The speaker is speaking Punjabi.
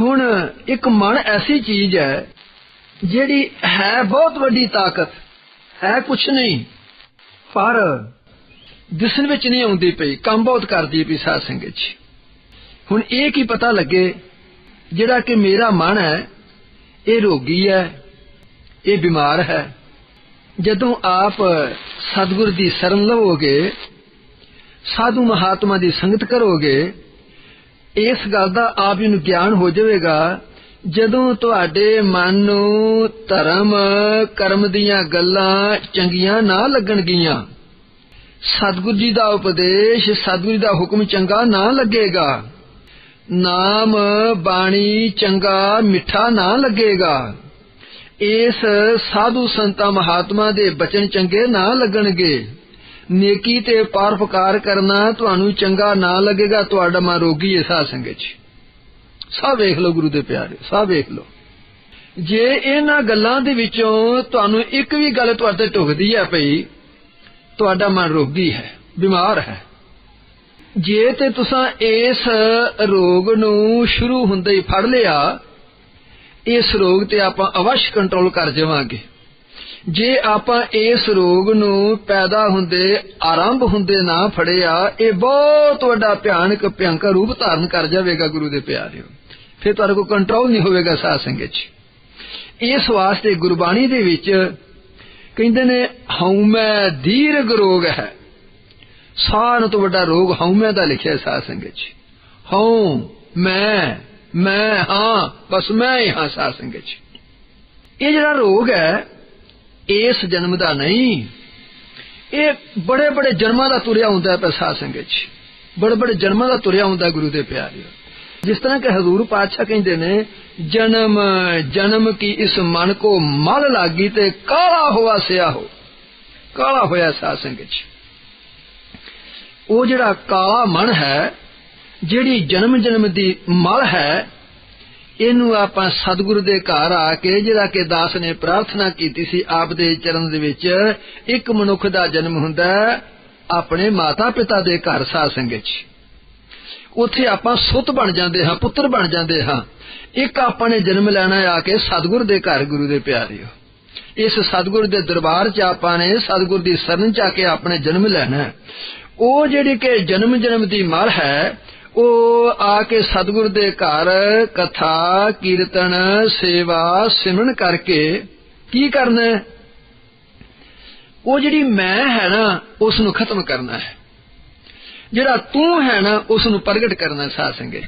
ਹੁਣ ਇੱਕ ਮਨ ਐਸੀ ਚੀਜ਼ ਹੈ ਜਿਹੜੀ ਹੈ ਬਹੁਤ ਵੱਡੀ ਤਾਕਤ, ਹੈ ਕੁਛ ਨਹੀਂ, ਪਰ ਦਿਸਣ ਵਿੱਚ ਨਹੀਂ ਆਉਂਦੀ ਪਈ, ਕੰਮ ਬਹੁਤ ਕਰਦੀ ਪਈ ਸਾਧ ਸੰਗਤ ਜੀ। ਹੁਣ ਇਹ ਕੀ ਪਤਾ ਲੱਗੇ, ਜਿਹੜਾ ਕਿ ਮੇਰਾ ਮਨ ਹੈ, ਇਹ ਰੋਗੀ ਹੈ, ਇਹ ਬਿਮਾਰ ਹੈ। ਜਦੋਂ ਆਪ ਸਤਿਗੁਰ ਦੀ ਸ਼ਰਨ ਲਵੋਗੇ, ਸਾਧੂ ਮਹਾਤਮਾ ਦੀ ਸੰਗਤ ਕਰੋਗੇ ਇਸ ਗੱਲ ਦਾ ਆਪ ਜੀ ਨੂੰ ਗਿਆਨ ਹੋ ਜਾਵੇਗਾ, ਜਦੋਂ ਤੁਹਾਡੇ ਮਨ ਨੂੰ ਧਰਮ, ਕਰਮ ਦੀਆਂ ਗੱਲਾਂ ਚੰਗੀਆਂ ਨਾ ਲੱਗਣਗੀਆਂ। ਸਤਿਗੁਰੂ ਜੀ ਦਾ ਉਪਦੇਸ਼, ਸਤਿਗੁਰੂ ਜੀ ਦਾ ਹੁਕਮ ਚੰਗਾ ਨਾ ਲੱਗੇਗਾ। ਨਾਮ, ਬਾਣੀ ਚੰਗਾ, ਮਿੱਠਾ ਨਾ ਲੱਗੇਗਾ। ਇਸ ਸਾਧੂ ਸੰਤਾਂ ਮਹਾਤਮਾ ਦੇ ਬਚਨ ਚੰਗੇ ਨਾ ਲੱਗਣਗੇ। ਨੇਕੀ ਤੇ ਪਰਪਕਾਰ ਕਰਨਾ ਤੁਹਾਨੂੰ ਚੰਗਾ ਨਾ ਲੱਗੇਗਾ, ਤੁਹਾਡਾ ਮਨ ਰੋਗੀ ਹੈ ਸਾਧ ਸੰਗਤ ਚ ਸਭ ਵੇਖ ਲਓ ਗੁਰੂ ਦੇ ਪਿਆਰੇ, ਸਭ ਵੇਖ ਲਓ। ਜੇ ਇਹਨਾਂ ਗੱਲਾਂ ਦੇ ਵਿੱਚੋਂ ਤੁਹਾਨੂੰ ਇੱਕ ਵੀ ਗੱਲ ਤੁਹਾਡੇ ਤੇ ਢੁਕਦੀ ਹੈ ਭਈ, ਤੁਹਾਡਾ ਮਨ ਰੋਗੀ ਹੈ, ਬਿਮਾਰ ਹੈ। ਜੇ ਤੇ ਤੁਸੀਂ ਇਸ ਰੋਗ ਨੂੰ ਸ਼ੁਰੂ ਹੁੰਦੇ ਹੀ ਫੜ ਲਿਆ, ਇਸ ਰੋਗ ਤੇ ਆਪਾਂ ਅਵਸ਼ ਕੰਟਰੋਲ ਕਰ ਜਾਵਾਂਗੇ। ਜੇ ਆਪਾਂ ਇਸ ਰੋਗ ਨੂੰ ਪੈਦਾ ਹੁੰਦੇ, ਆਰੰਭ ਹੁੰਦੇ ਨਾ ਫੜਿਆ, ਇਹ ਬਹੁਤ ਵੱਡਾ ਭਿਆਨਕ ਭਿਆਨਕ ਰੂਪ ਧਾਰਨ ਕਰ ਜਾਵੇਗਾ ਗੁਰੂ ਦੇ ਪਿਆਰਿਓ। ਫਿਰ ਤੁਹਾਡੇ ਕੋਲ ਕੰਟਰੋਲ ਨਹੀਂ ਹੋਵੇਗਾ ਸਾਧ ਸੰਗਤ ਚ। ਇਸ ਵਾਸਤੇ ਗੁਰਬਾਣੀ ਦੇ ਵਿੱਚ ਕਹਿੰਦੇ ਨੇ, ਹਉਮੈ ਦੀਰਘ ਰੋਗ ਹੈ। ਸਾਰਿਆਂ ਤੋਂ ਵੱਡਾ ਰੋਗ ਹਉਮੈ ਦਾ ਲਿਖਿਆ ਸਾਧ ਸੰਗਤ ਚ। ਹਉ, ਮੈਂ ਮੈਂ, ਹਾਂ, ਬਸ ਮੈਂ ਹੀ ਹਾਂ ਸਾਧ ਸੰਗਤ ਚ। ਇਹ ਜਿਹੜਾ ਰੋਗ ਹੈ ਇਸ ਜਨਮ ਦਾ ਨਹੀਂ। ਇਹ ਬੜੇ ਬੜੇ ਜਨਮਾਂ ਦਾ ਤੁਰਿਆ ਹੁੰਦਾ ਹੈ ਸਾਧ ਸੰਗਤ ਚ। ਬੜੇ ਬੜੇ ਜਨਮਾਂ ਦਾ ਤੁਰਿਆ ਹੁੰਦਾ ਗੁਰੂ ਦੇ ਪਿਆਰਿਓ ਜਿਸ ਤਰ੍ਹਾਂ ਕਿ ਹਜ਼ੂਰ ਪਾਤਸ਼ਾਹ ਕਹਿੰਦੇ ਨੇ, ਜਨਮ ਜਨਮ ਕੀ ਇਸ ਮਨ ਕੋ ਮਲ ਲਾਗੀ ਤੇ ਕਾਲਾ ਹੋਆ ਸਿਆ ਹੋ। ਕਾਲਾ ਹੋਇਆ ਸਾਧ ਸੰਗਤ ਚ। ਉਹ ਜਿਹੜਾ ਕਾਲਾ ਮਨ ਹੈ, ਜਿਹੜੀ ਜਨਮ ਜਨਮ ਦੀ ਮਲ ਹੈ ਇਹਨੂੰ ਆਪਾਂ ਸਤਿਗੁਰੂ ਦੇ ਘਰ ਆ ਕੇ, ਜਿਹੜਾ ਕਿ ਦਾਸ ਨੇ ਪ੍ਰਾਰਥਨਾ ਕੀਤੀ ਸੀ ਆਪ ਦੇ ਚਰਨ ਦੇ ਵਿੱਚ, ਇੱਕ ਮਨੁੱਖ ਦਾ ਜਨਮ ਹੁੰਦਾ ਆਪਣੇ ਮਾਤਾ ਪਿਤਾ ਦੇ ਘਰ ਸਾਧ ਸੰਗਤ ਉੱਥੇ ਆਪਾਂ ਸੁੱਤ ਬਣ ਜਾਂਦੇ ਹਾਂ, ਪੁੱਤਰ ਬਣ ਜਾਂਦੇ ਹਾਂ। ਇੱਕ ਆਪਾਂ ਨੇ ਜਨਮ ਲੈਣਾ ਆ ਕੇ ਸਤਿਗੁਰ ਦੇ ਘਰ, ਗੁਰੂ ਦੇ ਪਿਆਰਿਓ। ਇਸ ਸਤਿਗੁਰ ਦੇ ਦਰਬਾਰ 'ਚ ਆਪਾਂ ਨੇ ਸਤਿਗੁਰ ਦੀ ਸ਼ਰਨ 'ਚ ਆ ਕੇ ਆਪਣੇ ਜਨਮ ਲੈਣਾ ਉਹ ਜਿਹੜੀ ਕਿ ਜਨਮ ਜਨਮ ਦੀ ਮਰ ਹੈ ਉਹ ਆ ਕੇ ਸਤਿਗੁਰ ਦੇ ਘਰ ਕਥਾ, ਕੀਰਤਨ, ਸੇਵਾ, ਸਿਮਰਨ ਕਰਕੇ ਕੀ ਕਰਨਾ ਉਹ ਜਿਹੜੀ ਮੈਂ ਹੈ ਨਾ ਉਸ ਨੂੰ ਖਤਮ ਕਰਨਾ ਹੈ। ਜਿਹੜਾ ਤੂੰ ਹੈ ਨਾ ਉਸ ਨੂੰ ਪ੍ਰਗਟ ਕਰਨਾ ਸਾਧ ਸੰਗਤ।